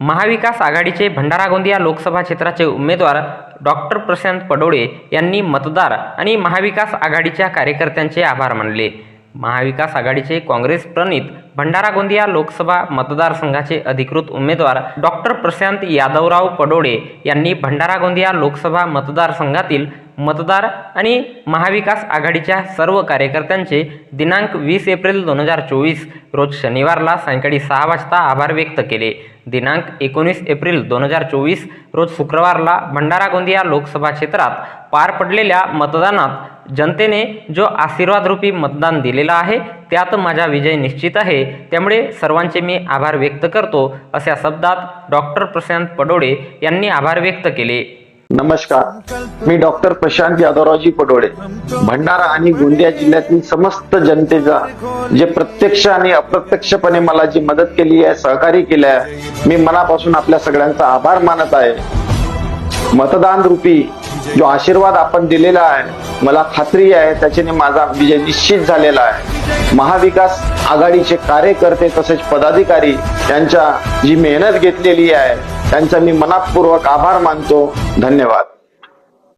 महाविकास आघाडीचे भंडारा गोंदिया लोकसभा क्षेत्राचे उमेदवार डॉक्टर प्रशांत पडोळे यांनी मतदार आणि महाविकास आघाडीच्या कार्यकर्त्यांचे आभार मानले. महाविकास आघाडीचे काँग्रेस प्रणित भंडारा गोंदिया लोकसभा मतदारसंघाचे अधिकृत उमेदवार डॉक्टर प्रशांत यादवराव पडोळे यांनी भंडारा गोंदिया लोकसभा मतदारसंघातील मतदार आणि महाविकास आघाडीच्या सर्व कार्यकर्त्यांचे दिनांक वीस एप्रिल दोन हजार चोवीस रोज शनिवारला सायंकाळी सहा वाजता आभार व्यक्त केले. दिनांक एकोणीस एप्रिल दोन हजार चोवीस रोज शुक्रवारला भंडारा गोंदिया लोकसभा क्षेत्रात पार पडलेल्या मतदानात जनतेने जो आशीर्वादरूपी मतदान दिलेला आहे त्यात माझा विजय निश्चित आहे. त्यामुळे सर्वांचे मी आभार व्यक्त करतो अशा शब्दात डॉक्टर प्रशांत पडोळे यांनी आभार व्यक्त केले. नमस्कार. मी डॉक्टर प्रशांत यादवरावजी पडोळे. भंडारा आणि गोंदिया जिल्ह्यातील समस्त जनतेचा जे प्रत्यक्ष आणि अप्रत्यक्षपणे मला जी मदत केली आहे सहकार्य केलं आहे मी मनापासून आपल्या सगळ्यांचा आभार मानत आहे. मतदान रूपी जो आशीर्वाद आपण दिलेला आहे मला खात्री आहे त्याच्याने माझा विजय निश्चित झालेला आहे. महाविकास आघाडीचे कार्यकर्ते तसेच पदाधिकारी यांच्या जी मेहनत घेतलेली आहे त्यांचा मी मनापूर्वक आभार मानतो. धन्यवाद.